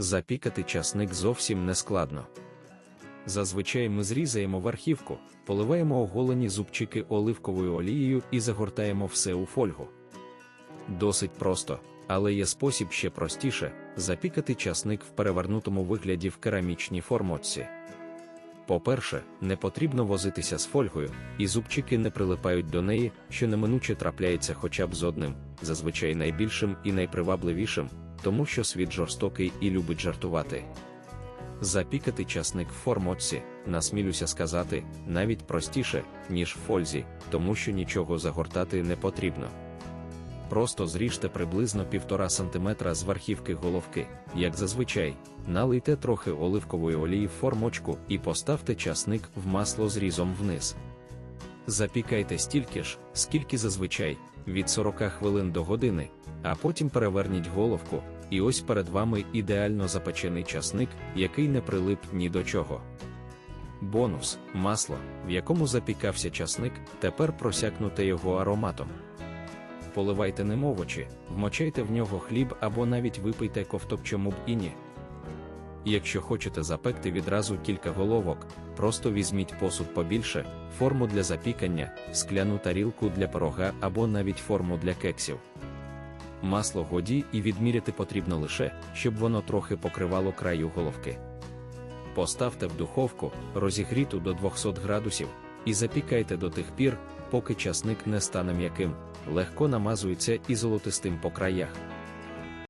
Запікати часник зовсім не складно. Зазвичай ми зрізаємо верхівку, поливаємо оголені зубчики оливковою олією і загортаємо все у фольгу. Досить просто, але є спосіб ще простіше запікати часник в перевернутому вигляді в керамічній формочці. По-перше, не потрібно возитися з фольгою, і зубчики не прилипають до неї, що неминуче трапляється хоча б з одним, зазвичай найбільшим і найпривабливішим, тому що світ жорстокий і любить жартувати. Запікати часник в формочці, насмілюся сказати, навіть простіше, ніж в фользі, тому що нічого загортати не потрібно. Просто зріжте приблизно 1,5 см з верхівки головки, як зазвичай, налийте трохи оливкової олії в формочку і поставте часник в масло зрізом вниз. Запікайте стільки ж, скільки зазвичай, від 40 хвилин до години, а потім переверніть головку, і ось перед вами ідеально запечений часник, який не прилип ні до чого. Бонус масло, в якому запікався часник, тепер просякнуте його ароматом. Поливайте ним овочі, вмочайте в нього хліб або навіть випийте ковток чому б і ні. Якщо хочете запекти відразу кілька головок, просто візьміть посуд побільше, форму для запікання, скляну тарілку для пирога або навіть форму для кексів. Масло годі і відміряти потрібно лише, щоб воно трохи покривало краю головки. Поставте в духовку, розігріту до 200 градусів, і запікайте до тих пір, поки часник не стане м'яким, легко намазується і золотистим по краях.